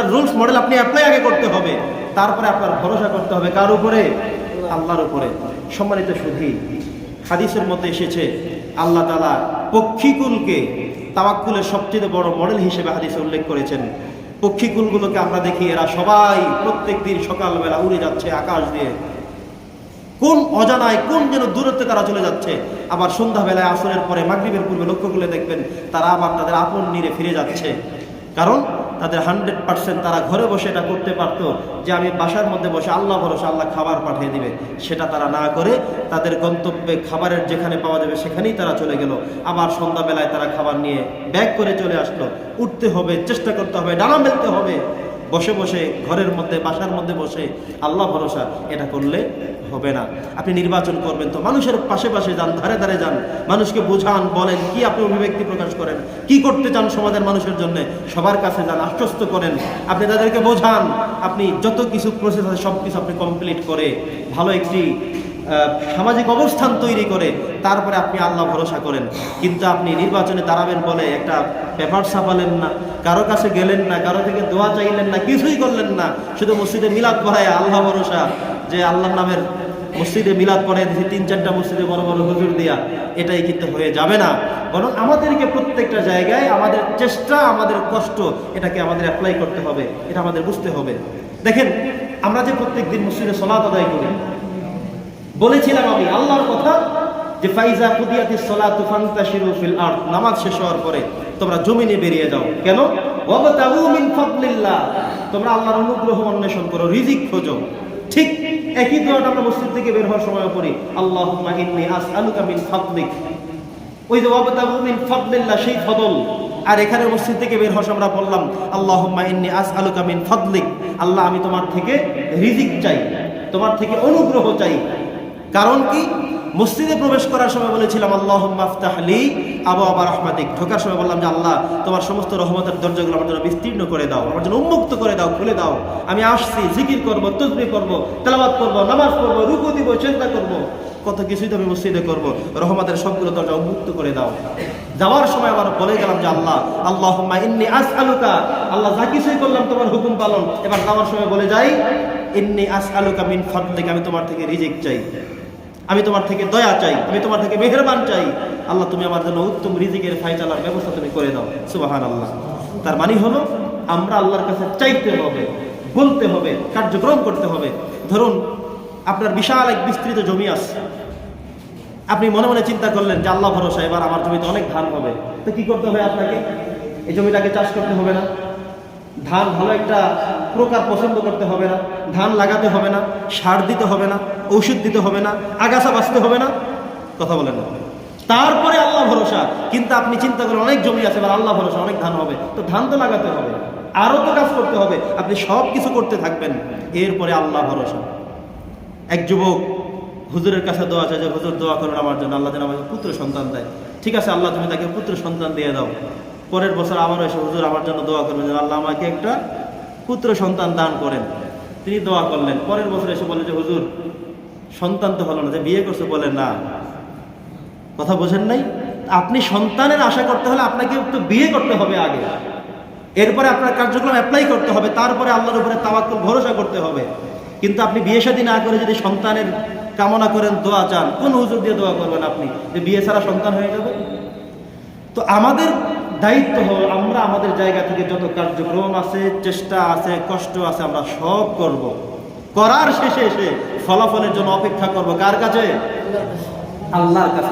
আপনার rules model আপনি apply আগে করতে হবে। তারপরে আপনার ভরসা করতে হবে। কার উপরে? আল্লাহর উপরে। সম্মানিত সুধী, হাদিসের মধ্যে এসেছে, আল্লাহ তালা পক্ষীকুলকে তাওয়াক্কুলের সবচেয়ে বড় মডেল হিসেবে হাদিসে উল্লেখ করেছেন। পক্ষীকুলগুলোকে আমরা দেখি, এরা সবাই প্রত্যেক দিন সকালবেলা উড়ে যাচ্ছে আকাশ দিয়ে। কোন অজানায়, কোন যেন দূরত্বে তারা চলে যাচ্ছে। আবার সন্ধ্যাবেলায় আসরের পরে মাগরিবের পূর্বে লক্ষ্য করলে দেখবেন, তারা আবার তাদের আপন নিরে ফিরে যাচ্ছে। কারণ তাদের হান্ড্রেড পার্সেন্ট তারা ঘরে বসে এটা করতে পারতো যে আমি বাসার মধ্যে বসে আল্লাহ ভরসা, আল্লাহ খাবার পাঠিয়ে দিবে। সেটা তারা না করে তাদের গন্তব্যে খাবারের যেখানে পাওয়া যাবে সেখানেই তারা চলে গেল। আবার সন্ধ্যাবেলায় তারা খাবার নিয়ে ব্যাগ করে চলে আসলো। উঠতে হবে, চেষ্টা করতে হবে, ডানা মেলতে হবে। বসে বসে, ঘরের মধ্যে, বাসার মধ্যে বসে আল্লাহ ভরসা এটা করলে হবে না। আপনি নির্বাচন করবেন তো মানুষের পাশে পাশে যান, ধারে ধারে যান। মানুষকে বোঝান, বলেন, কি আপনি অভিব্যক্তি প্রকাশ করেন? কি করতে চান সমাজের মানুষের জন্য? সবার কাছে যান, আশ্বস্ত করেন। আপনি তাদেরকে বোঝান, আপনি যত কিছু প্রসেস আছে সব কিছু আপনি কমপ্লিট করে ভালো একটি সামাজিক অবস্থান তৈরি করে তারপরে আপনি আল্লাহ ভরসা করেন। কিন্তু আপনি নির্বাচনে দাঁড়াবেন বলে একটা পেপার ছাপালেন না, কারও কাছে গেলেন না, কারও থেকে দোয়া চাইলেন না, কিছুই করলেন না, শুধু মসজিদে মিলাদ পড়ায় আল্লাহ ভরসা যে আল্লাহর নামের মসজিদে মিলাদ পড়ায় দিয়েছি, তিন চারটা মসজিদে বড় বড় হুজুর দিয়া, এটাই কিন্তু হয়ে যাবে না। বরং আমাদেরকে প্রত্যেকটা জায়গায় আমাদের চেষ্টা, আমাদের কষ্ট, এটাকে আমাদের অ্যাপ্লাই করতে হবে, এটা আমাদের বুঝতে হবে। দেখেন, আমরা যে প্রত্যেক দিন মসজিদে সলাত আদায় করি বলেছিলাম আমি আল্লাহর কথা যে ফাইজা কুদিয়াতি সলাতু ফান্তাশিরু ফিল আরদ, নামাজ শেষ হওয়ার পরে তোমরা জমিনে বেরিয়ে যাও। কেন? তোমরা আল্লাহর অনুগ্রহ অন্বেষণ করো, রিজিক খোঁজো। ঠিক একই দোয়াটা আমরা মসজিদ থেকে বের হওয়ার সময় পড়ি, আল্লাহুম্মা ইন্নী আসআলুকা মিন ফাদলিক। ওই যে ওয়াবতাগু মিন ফাদলিল্লাহ, সেই ফদল। আর এখানে মসজিদ থেকে বের হওয়ার আমরা বললাম আল্লাহ ইন্নী আসআলুকা মিন ফাদলিক, আল্লাহ আমি তোমার থেকে রিজিক চাই, তোমার থেকে অনুগ্রহ চাই। কারণ কি? মসজিদে প্রবেশ করার সময় বলেছিলাম আল্লাহ মাফতাহলি আবু আবার রহমাতিক। ঢোকার সময় বললাম যে, আল্লাহ, তোমার সমস্ত রহমতের দরজাগুলো আমার জন্য বিস্তীর্ণ করে দাও, আমার জন্য উন্মুক্ত করে দাও, খুলে দাও। আমি আসছি, জিকির করব তসবি করব তেলাবাদ করব, নামাজ পড়ব, রুকু দিব, চিন্তা করব। কত কিছুই তো আমি মসজিদে করব, রহমতের সবগুলো দরজা উন্মুক্ত করে দাও। যাওয়ার সময় আবার বলে গেলাম যে, আল্লাহ আল্লাহ ইন্নি আস আলুকা আল্লাহ, যা কিছুই করলাম, তোমার হুকুম পালন। এবার যাওয়ার সময় বলে যাই, ইন্নি আস আলুকা মিন ফদলিক, আমি তোমার থেকে রিজেক্ট চাই। আমি তোমার থেকে দয়া চাই, আমি তোমার থেকে মেহেরবান চাই। আল্লাহ, তুমি আমার জন্য উত্তম রিজিকের ফাইচালার ব্যবস্থা তুমি করে দাও। সুবাহান আল্লাহ তার মানে হলো, আমরা আল্লাহর কাছে চাইতে হবে, বলতে হবে, কার্যক্রম করতে হবে। ধরুন, আপনার বিশাল এক বিস্তৃত জমি আছে। আপনি মনে মনে চিন্তা করলেন যে, আল্লাহ ভরসা, এবার আমার জমিতে অনেক ধান হবে। তো কি করতে হবে আপনাকে? এই জমিটাকে চাষ করতে হবে না। ধান ভালো একটা প্রকার পছন্দ করতে হবে না। ধান লাগাতে হবে না। সার দিতে হবে না। ঔষধ দিতে হবে না, আগাছা বাঁচতে হবে না, কথা বলেন না। তারপরে আল্লাহ ভরসা, কিন্তু আপনি চিন্তা করেন অনেক জমি আছে, এবার আল্লাহ ভরসা, অনেক ধান হবে, তো ধান তো লাগাতে হবে আরও তো কাজ করতে হবে, আপনি সব কিছু করতে থাকবেন, এরপরে আল্লাহ ভরসা। এক যুবক হুজুরের কাছে দোয়া চাই যে, হুজুর, দোয়া করেন আমার জন্য, আল্লাহ যেন আমাকে পুত্র সন্তান দেয়। ঠিক আছে, আল্লাহ তুমি তাকে পুত্র সন্তান দিয়ে দাও। পরের বছর আবারও এসে হুজুর আমার জন্য দোয়া করবেন যেন আল্লাহ আমাকে একটা পুত্র সন্তান দান করেন। তিনি দোয়া করলেন। পরের বছর এসে বলেন যে, হুজুর সন্তান তো হলো না, যে বিয়ে করছে বলেন না। কথা বোঝেন নাই? আপনি সন্তানের আশা করতে হলে আপনাকে তো বিয়ে করতে হবে আগে। এরপরে আপনার কার্যক্রম অ্যাপ্লাই করতে হবে, তারপরে আল্লাহর উপরে তাওয়াক্কুল, ভরসা করতে হবে। কিন্তু আপনি বিয়ে শাদী না করে যদি সন্তানের কামনা করেন, দোয়া চান, কোন হুজুর দিয়ে দোয়া করবেন আপনি? যে বিয়ে ছাড়া সন্তান হয়ে যাবে? তো আমাদের দায়িত্ব হলো, আমরা আমাদের জায়গা থেকে যত কার্যক্রম আছে, চেষ্টা আছে, কষ্ট আছে, আমরা সব করব। করার শেষে এসে ফলাফলের জন্য অপেক্ষা করব কার কাছে? আল্লাহর কাছে।